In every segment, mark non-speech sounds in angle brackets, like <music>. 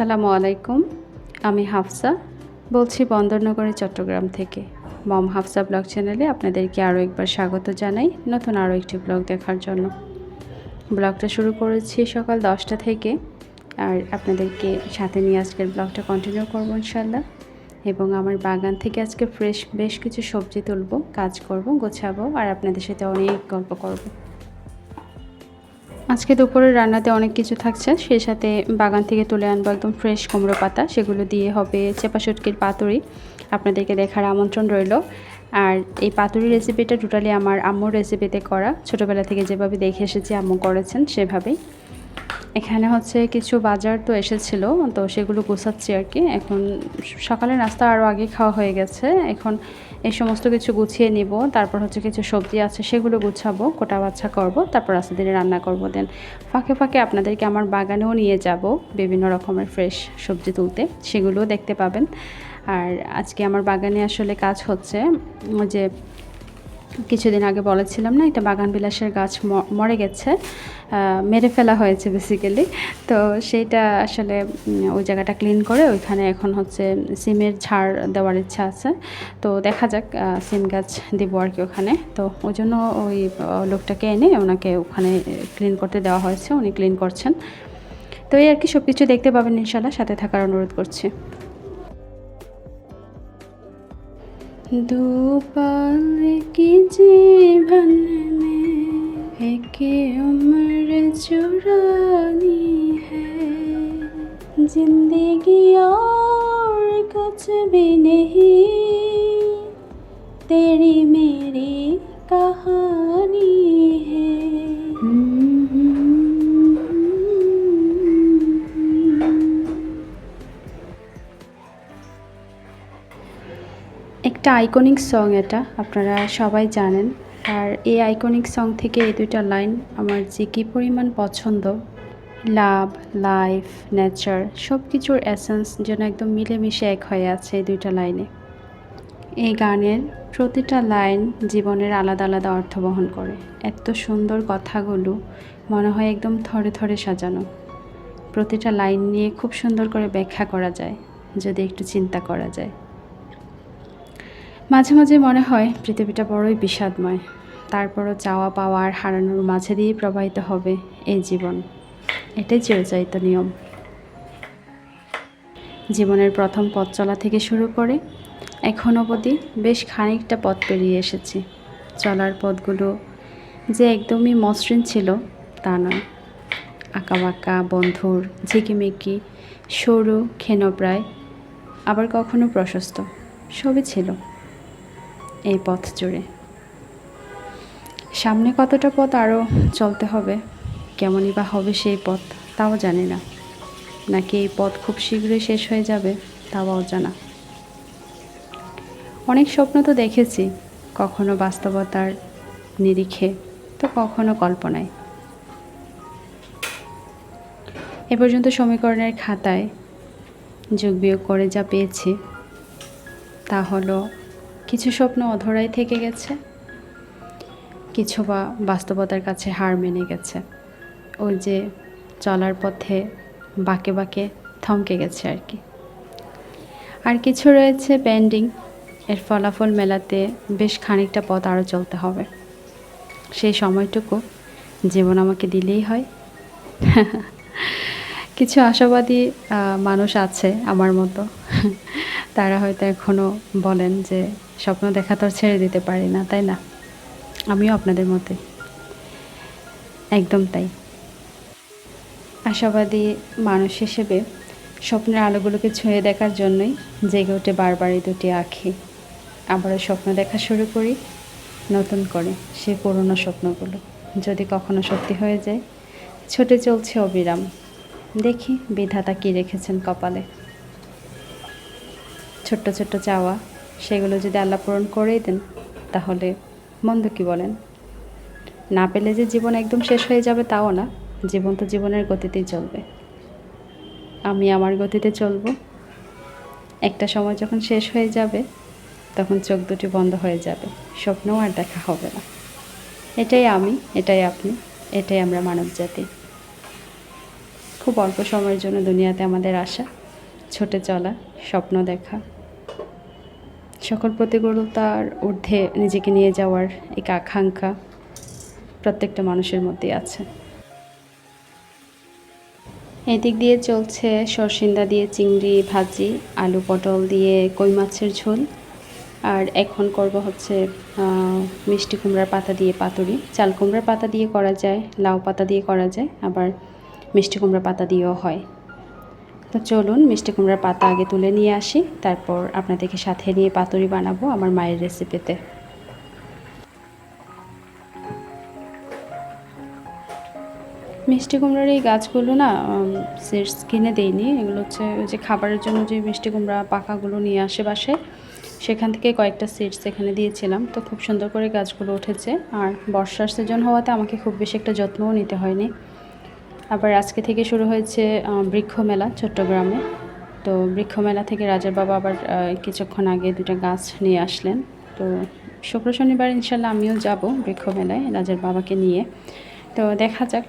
আসসালামু আলাইকুম। আমি হাফসা, বলছি বন্দরনগরী চট্টগ্রাম থেকে। মম হাফসা ব্লগ চ্যানেলে আপনাদেরকে আরও একবার স্বাগত জানাই নতুন আরও একটি ব্লগ দেখার জন্য। ব্লগটা শুরু করেছি সকাল দশটা থেকে আর আপনাদেরকে সাথে নিয়ে আজকের ব্লগটা কন্টিনিউ করব ইনশাল্লাহ এবং আমার বাগান থেকে আজকে ফ্রেশ বেশ কিছু সবজি তুলবো, কাজ করব, গোছাবো আর আপনাদের সাথে অনেক গল্প করব। আজকে দুপুরের রান্নাতে অনেক কিছু থাকছে, সেই সাথে বাগান থেকে তুলে আনব একদম ফ্রেশ কুমড়ো পাতা, সেগুলো দিয়ে হবে চেপা শুটকির পাতুরি। আপনাদেরকে দেখার আমন্ত্রণ রইল। আর এই পাতুরি রেসিপিটা টোটালি আমার আম্মুর রেসিপিতে করা। ছোটোবেলা থেকে যেভাবে দেখে এসেছি আম্মু করেছেন সেভাবেই। এখানে হচ্ছে কিছু বাজার তো এসেছিল, তো সেগুলো গুছাচ্ছি আর কি। এখন সকালে নাস্তা আরও আগে খাওয়া হয়ে গেছে। এখন এই সমস্ত কিছু গুছিয়ে নিব। তারপর হচ্ছে কিছু সবজি আছে, সেগুলো গুছাবো, কোটা বাচ্চা করব, তারপর আস্তে দিনে রান্না করব দেন ফাঁকে ফাঁকে আপনাদেরকে আমার বাগানেও নিয়ে যাব বিভিন্ন রকমের ফ্রেশ সবজি তুলতে, সেগুলোও দেখতে পাবেন। আর আজকে আমার বাগানে আসলে কাজ হচ্ছে, যে কিছুদিন আগে বলেছিলাম না একটা বাগান বিলাসের গাছ মরে গেছে মেরে ফেলা হয়েছে বেসিক্যালি তো সেইটা আসলে ওই জায়গাটা ক্লিন করে ওইখানে এখন হচ্ছে সিমের ঝাড় দেওয়ার ইচ্ছা আছে। তো দেখা যাক সিম গাছ দিব আর কি ওখানে। তো ওই জন্য ওই লোকটাকে এনে ওনাকে ওখানে ক্লিন করতে দেওয়া হয়েছে, উনি ক্লিন করছেন। তো এই আর কি সব কিছু দেখতে পাবেন ইনশাল্লাহ সাথে থাকার অনুরোধ করছি। दो पल की जीवन में एक उम्र चुरानी है जिंदगी और कुछ भी नहीं একটা আইকনিক সং এটা, আপনারা সবাই জানেন। আর এই আইকনিক সং থেকে এই দুইটা লাইন আমার যে কী পরিমাণ পছন্দ লাভ লাইফ নেচার সব কিছুর অ্যাসেন্স যেন একদম মিলেমিশে এক হয়ে আছে এই দুইটা লাইনে এই গানের প্রতিটা লাইন জীবনের আলাদা আলাদা অর্থ বহন করে। এত সুন্দর কথাগুলো মনে হয় একদম থরে থরে সাজানো। প্রতিটা লাইন নিয়ে খুব সুন্দর করে ব্যাখ্যা করা যায়, যদি একটু চিন্তা করা যায়। মাঝে মাঝে মনে হয় পৃথিবীটা বড়ই বিষাদময়। তারপরও চাওয়া পাওয়া আর হারানোর মাঝে দিয়েই প্রবাহিত হবে এই জীবন। এটাই চিরচারিত নিয়ম। জীবনের প্রথম পথ চলা থেকে শুরু করে এখন অবধি বেশ খানিকটা পথ পেরিয়ে এসেছি। চলার পথগুলো যে একদমই মসৃণ ছিল, তা নয়। আঁকাবাঁকা, বন্ধুর, ঝিকিমিকি, সরু ক্ষেনপ্রায় আবার কখনো প্রশস্ত, সবই ছিল। এই পথ জুড়ে। সামনে কতটা পথ আরও চলতে হবে, কেমনই বা হবে সেই পথ, তাও জানি না। নাকি এই পথ খুব শীঘ্রই শেষ হয়ে যাবে, তাও অজানা। অনেক স্বপ্ন তো দেখেছি, কখনো বাস্তবতার নিরিখে, তো কখনো কল্পনায়। এ পর্যন্ত সমীকরণের খাতায় যোগ বিয়োগ করে যা পেয়েছি, তা হলো কিছু স্বপ্ন অধরাই থেকে গেছে। কিছু বা বাস্তবতার কাছে হার মেনে গেছে। ওই যে চলার পথে বাঁকে বাঁকে থমকে গেছে আর কি। আর কিছু রয়েছে পেন্ডিং এর ফলাফল মেলাতে বেশ খানিকটা পথ আরও চলতে হবে। সেই সময়টুকু জীবন আমাকে দিলেই হয়। <laughs> কিছু আশাবাদী মানুষ আছে আমার মতো। <laughs> তারা হয়তো এখনও বলেন যে স্বপ্ন দেখা তো ছেড়ে দিতে পারি না, তাই না? আমিও আপনাদের মতে একদম তাই। আশাবাদী মানুষ হিসেবে স্বপ্নের আলোগুলোকে ছুঁয়ে দেখার জন্যই জেগে ওঠে বারবার এই দুটি আঁখি। আবারও স্বপ্ন দেখা শুরু করি, নতুন করে সেই পুরনো স্বপ্নগুলো। যদি কখনো সত্যি হয়ে যায়, ছুটে চলছে অবিরাম। দেখি বিধাতা কী রেখেছেন কপালে। ছোট্ট ছোট্ট চাওয়া, সেগুলো যদি আল্লাহ পূরণ করেই দেন, তাহলে মন্দ কি বলেন? না পেলে যে জীবন একদম শেষ হয়ে যাবে তাও না, জীবন তো জীবনের গতিতেই চলবে। আমি আমার গতিতে চলব। একটা সময় যখন শেষ হয়ে যাবে, তখন চোখ দুটি বন্ধ হয়ে যাবে, স্বপ্নও আর দেখা হবে না। এটাই আমি, এটাই আপনি, এটাই আমরা মানব জাতি খুব অল্প সময়ের জন্য দুনিয়াতে আমাদের আসা ছোটে চলা, স্বপ্ন দেখা। সকল প্রতিকূলতার ঊর্ধ্বে নিজেকে নিয়ে যাওয়ার এক আকাঙ্ক্ষা প্রত্যেকটা মানুষের মধ্যে আছে। এদিক দিয়ে চলছে সরসিন্দা দিয়ে চিংড়ি ভাজি, আলু পটল দিয়ে কই মাছের ঝোল, আর এখন করব হচ্ছে মিষ্টি কুমড়ার পাতা দিয়ে পাতুরি। চাল কুমড়ার পাতা দিয়ে করা যায়, লাউ পাতা দিয়ে করা যায়, আবার মিষ্টি কুমড়ার পাতা দিয়েও হয়। তো চলুন মিষ্টি কুমড়ার পাতা আগে তুলে নিয়ে আসি। তারপর আপনাদেরকে সাথে নিয়ে পাতুরি বানাবো আমার মায়ের রেসিপিতে। মিষ্টি কুমড়ার এই গাছগুলো না সিডস কিনে দেইনি। এগুলো হচ্ছে ওই যে খাবারের জন্য যে মিষ্টি কুমড়া পাকাগুলো নিয়ে আসে বাসে সেখান থেকে কয়েকটা সিডস এখানে দিয়েছিলাম। তো খুব সুন্দর করে গাছগুলো উঠেছে। আর বর্ষার সিজন হওয়াতে আমাকে খুব বেশি একটা যত্নও নিতে হয়নি। আবার আজকে থেকে শুরু হয়েছে বৃক্ষ মেলা চট্টগ্রামে। তো বৃক্ষ মেলা থেকে রাজার বাবা আবার কিছুক্ষণ আগে দুটো গাছ নিয়ে আসলেন। তো শুক্র শনিবার ইনশাল্লাহ আমিও যাব বৃক্ষ মেলায় রাজার বাবাকে নিয়ে। তো দেখা যাক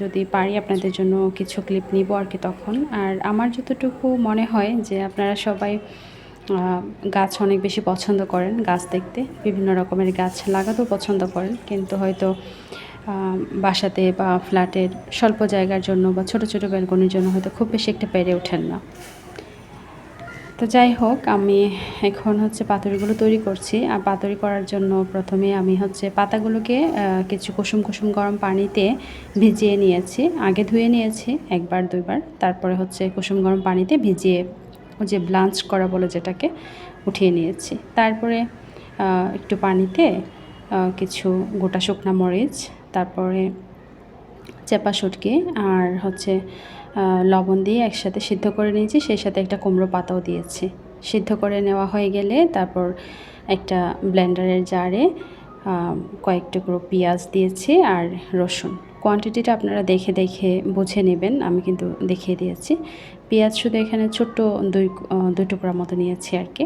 যদি পারি আপনাদের জন্য কিছু ক্লিপ নিব আর কি তখন। আর আমার যতটুকু মনে হয় যে আপনারা সবাই গাছ অনেক বেশি পছন্দ করেন গাছ দেখতে। বিভিন্ন রকমের গাছ লাগাতেও পছন্দ করেন। কিন্তু হয়তো বাসাতে বা ফ্ল্যাটের স্বল্প জায়গার জন্য বা ছোট ছোট ব্যালকনির জন্য হয়তো খুব বেশি একটা পেরে ওঠেন না। তো যাই হোক, আমি এখন হচ্ছে পাতুরিগুলো তৈরি করছি। আর পাতুরি করার জন্য প্রথমে আমি হচ্ছে পাতাগুলোকে কিছু কুসুম কুসুম গরম পানিতে ভিজিয়ে নিয়েছি। আগে ধুয়ে নিয়েছি, একবার, দুইবার। তারপরে হচ্ছে কুসুম গরম পানিতে ভিজিয়ে ওই যে ব্লাঞ্চ করা বলে যেটাকে উঠিয়ে নিয়েছি। তারপরে একটু পানিতে কিছু গোটা শুকনা মরিচ তারপরে চেপা শুটকি আর হচ্ছে লবণ দিয়ে একসাথে সিদ্ধ করে নিয়েছি, সেই সাথে একটা কুমড়ো পাতাও দিয়েছি। সিদ্ধ করে নেওয়া হয়ে গেলে তারপর একটা ব্লেন্ডারের জারে কয়েক টুকরো পেঁয়াজ দিয়েছি আর রসুন। কোয়ান্টিটিটা আপনারা দেখে দেখে বুঝে নেবেন, আমি কিন্তু দেখিয়ে দিয়েছি। পেঁয়াজ শুধু এখানে ছোট্ট দুই দুই টুকরা মতো নিয়েছি আর কি।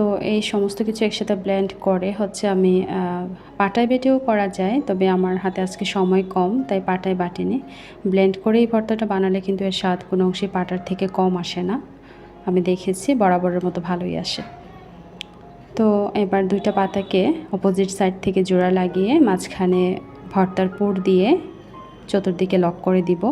তো এই সমস্ত কিছু একসাথে ব্লেন্ড করে হচ্ছে আমি পাটায় বেটেও করা যায়, তবে আমার হাতে আজকে সময় কম, তাই পাটায় বাটিনি। ব্লেন্ড করেই ভর্তাটা বানালে কিন্তু এর স্বাদ কোনো অংশে পাটার থেকে কম আসে না। আমি দেখেছি, বরাবরের মতো ভালোই আসে। তো এবার দুইটা পাতাকে অপোজিট সাইড থেকে জোড়া লাগিয়ে মাঝখানে ভর্তার পুর দিয়ে চতুর্দিকে লক করে দিব।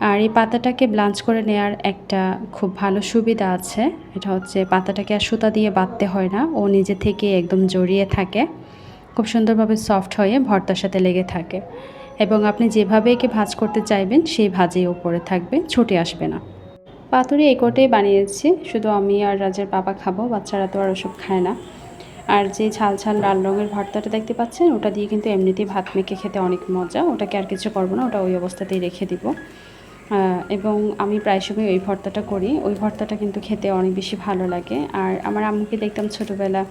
আর এই পাতাটাকে ব্লাঞ্চ করে নেওয়ার একটা খুব ভালো সুবিধা আছে। এটা হচ্ছে পাতাটাকে আর সুতা দিয়ে বাঁধতে হয় না, ও নিজে থেকে একদম জড়িয়ে থাকে। খুব সুন্দরভাবে সফট হয়ে ভর্তার সাথে লেগে থাকে এবং আপনি যেভাবে একে ভাজ করতে চাইবেন, সেই ভাজেই ওপরে থাকবে, ছুটে আসবে না। পাতুরি এই কোটেই বানিয়েছি, শুধু আমি আর রাজের বাবা খাব, বাচ্চারা তো আর ওসব খায় না। আর যে ঝাল ঝাল লাল রঙের ভর্তাটা দেখতে পাচ্ছেন, ওটা দিয়ে কিন্তু এমনিতেই ভাত মেখে খেতে অনেক মজা, ওটাকে আর কিছু করব না, ওটা ওই অবস্থাতেই রেখে দিব। এবং আমি প্রায় সময় ওই ভর্তাটা করি। ওই ভর্তাটা কিন্তু খেতে অনেক বেশি ভালো লাগে। আর আমার আম্মুকে দেখতাম ছোটোবেলা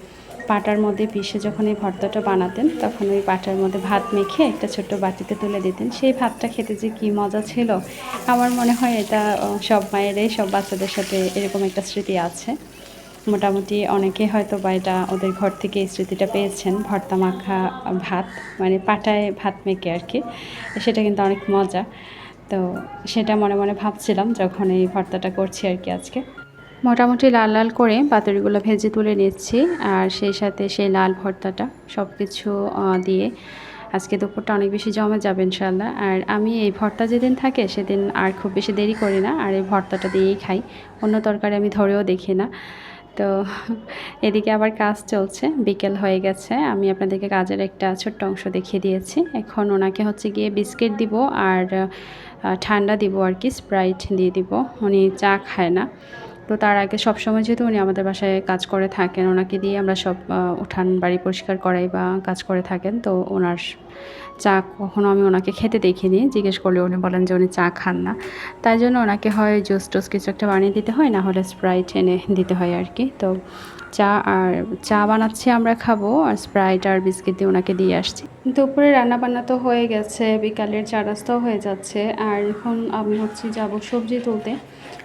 পাটার মধ্যে পিষে যখন এই ভর্তাটা বানাতেন, তখন ওই পাটার মধ্যে ভাত মেখে একটা ছোট্ট বাটিতে তুলে দিতেন। সেই ভাতটা খেতে যে কী মজা ছিল, আমার মনে হয় এটা সব মায়েরাই, সব বাচ্চাদের সাথে এরকম একটা স্মৃতি আছে। মোটামুটি অনেকে হয়তো বা এটা ওদের ঘর থেকে এই স্মৃতিটা পেয়েছেন, ভর্তা মাখা ভাত মানে পাটায় ভাত মেখে আর কি। সেটা কিন্তু অনেক মজা। তো সেটা মনে মনে ভাবছিলাম যখন এই ভর্তাটা করছি আর কি আজকে। মোটামুটি লাল লাল করে পাতুরিগুলো ভেজে তুলে নিচ্ছি আর সেই সাথে সেই লাল ভর্তাটা সব কিছু দিয়ে আজকে দুপুরটা অনেক বেশি জমে যাবে ইনশাল্লাহ আর আমি এই ভর্তা যেদিন থাকে সেদিন আর খুব বেশি দেরি করি না, আর এই ভর্তাটা দিয়েই খাই। অন্য তরকারি আমি ধরেও দেখি না। তো এদিকে আবার কাজ চলছে, বিকেল হয়ে গেছে। আমি আপনাদেরকে কাজের একটা ছোট্ট অংশ দেখিয়ে দিয়েছি। এখন ওনাকে হচ্ছে গিয়ে বিস্কিট দিব আর ঠান্ডা দিব আর কি স্প্রাইট দিয়ে দিব। উনি চা খায় না। তো তার আগে সব সময় যেহেতু উনি আমাদের বাসায় কাজ করে থাকেন, ওনাকে দিয়ে আমরা সব উঠান বাড়ি পরিষ্কার করাই বা কাজ করে থাকেন, তো ওনার চা কখনো আমি ওনাকে খেতে দেখিনি, জিজ্ঞেস করলে উনি বলেন যে উনি চা খান না। তাই জন্য ওনাকে হয় জুস টুস কিছু একটা বানিয়ে দিতে হয়, না হলে স্প্রাইট এনে দিতে হয় আর কি। তো চা আর চা বানাচ্ছি আমরা খাব আর স্প্রাইট আর বিস্কিট দিয়ে ওনাকে দিয়ে আসছি। দুপুরে রান্না বান্না তো হয়ে গেছে, বিকালের চা রাস্তাও হয়ে যাচ্ছে, আর এখন আমি হচ্ছে, যাব সবজি তুলতে।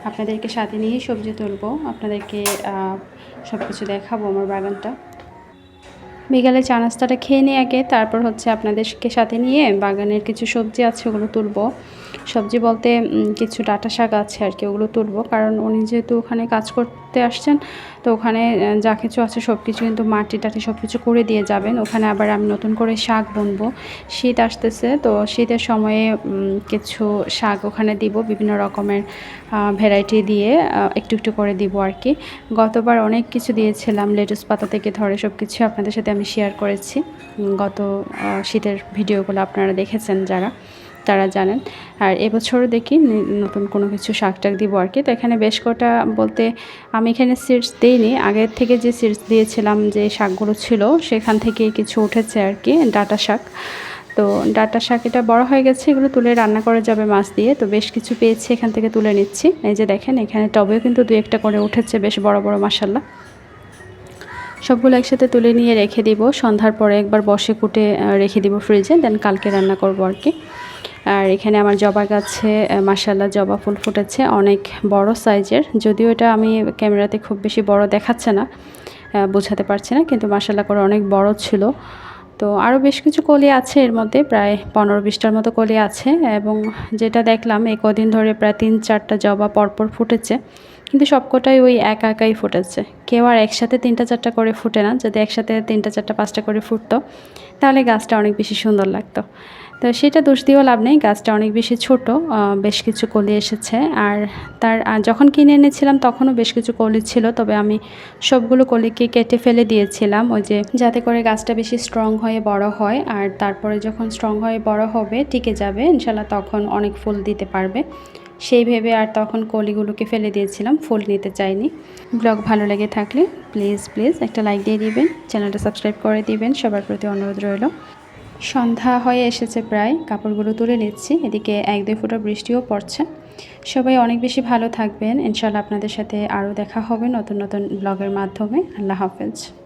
আপনাদেরকে সাথে নিয়েই সবজি তুলবো, আপনাদেরকে সব কিছু দেখাবো আমার বাগানটা। বিকালে চা নাস্তাটা খেয়ে নিয়ে আগে, তারপর হচ্ছে আপনাদেরকে সাথে নিয়ে বাগানের কিছু সবজি আছে ওগুলো তুলবো। সবজি বলতে কিছু ডাটা শাক আছে আর কি, ওগুলো তুলবো। কারণ উনি যেহেতু ওখানে কাজ করতে আসছেন। তো ওখানে যা কিছু আছে সব কিছু কিন্তু মাটি টাটি সব কিছু করে দিয়ে যাবেন। ওখানে আবার আমি নতুন করে শাক বুনবো। শীত আসতেছে, তো শীতের সময়ে কিছু শাক ওখানে দিব, বিভিন্ন রকমের ভ্যারাইটি দিয়ে একটু একটু করে দিব আর কি গতবার অনেক কিছু দিয়েছিলাম লেটুস পাতা থেকে ধরে সব কিছু আপনাদের সাথে আমি শেয়ার করেছি। গত শীতের ভিডিওগুলো আপনারা দেখেছেন যারা। তারা জানেন। আর এবছরও দেখি নতুন কোনো কিছু শাক টাক দিব আর কি। তো এখানে বেশ কটা বলতে আমি এখানে সিডস দিইনি। আগের থেকে যে সিডস দিয়েছিলাম যে শাকগুলো ছিল, সেখান থেকে কিছু উঠেছে আর কি, ডাটা শাক। তো ডাটা শাক এটা বড় হয়ে গেছে, এগুলো তুলে রান্না করা যাবে মাছ দিয়ে। তো বেশ কিছু পেয়েছি, এখান থেকে তুলে নিচ্ছি। এই যে দেখেন, এখানে টবেও কিন্তু দু একটা করে উঠেছে, বেশ বড় বড় মাসাল্লাহ সবগুলো একসাথে তুলে নিয়ে রেখে দিব। সন্ধ্যার পরে একবার বসে কুটে রেখে দিব ফ্রিজে দেন কালকে রান্না করব আর কি। আর এখানে আমার জবা গাছে মাসাল্লাহ জবা ফুল ফুটেছে, অনেক বড় সাইজের। যদিও এটা আমি ক্যামেরাতে খুব বেশি বড় দেখাচ্ছে না বোঝাতে পারছি না, কিন্তু মাসাল্লাহ করে অনেক বড় ছিল। তো আরও বেশ কিছু কলি আছে এর মধ্যে, প্রায় পনেরো বিশটার মতো কলি আছে, এবং যেটা দেখলাম এই কদিন ধরে প্রায় তিন চারটা জবা পরপর ফুটেছে, কিন্তু সবকটাই ওই একা একাই ফুটেছে। কেউ আর একসাথে তিনটা চারটা করে ফুটে না, যদি একসাথে তিনটা চারটা পাঁচটা করে ফুটতো, তাহলে গাছটা অনেক বেশি সুন্দর লাগতো। তো সেটা দোষ দিয়েও লাভ নেই, গাছটা অনেক বেশি ছোট বেশ কিছু কলি এসেছে। আর তার যখন কিনে এনেছিলাম তখনও বেশ কিছু কলি ছিল, তবে আমি সবগুলো কলিকে কেটে ফেলে দিয়েছিলাম। ওই যে যাতে করে গাছটা বেশি স্ট্রং হয়ে বড় হয়, আর তারপরে যখন স্ট্রং হয়ে বড় হবে, টিকে যাবে, ইনশাল্লাহ তখন অনেক ফুল দিতে পারবে। সেই ভেবে আর তখন কলিগুলোকে ফেলে দিয়েছিলাম, ফুল নিতে চাইনি। ব্লগ ভালো লেগে থাকলে প্লিজ প্লিজ একটা লাইক দিয়ে দিবেন, চ্যানেলটা সাবস্ক্রাইব করে দিবেন, সবার প্রতি অনুরোধ রইল। সন্ধ্যা হয়ে এসেছে প্রায়, কাপড়গুলো তুলে নিচ্ছি, এদিকে এক দুই ফুটা বৃষ্টিও পড়ছে। সবাই অনেক বেশি ভালো থাকবেন। ইনশাল্লাহ আপনাদের সাথে আরও দেখা হবে নতুন নতুন ব্লগের মাধ্যমে। আল্লাহ হাফেজ।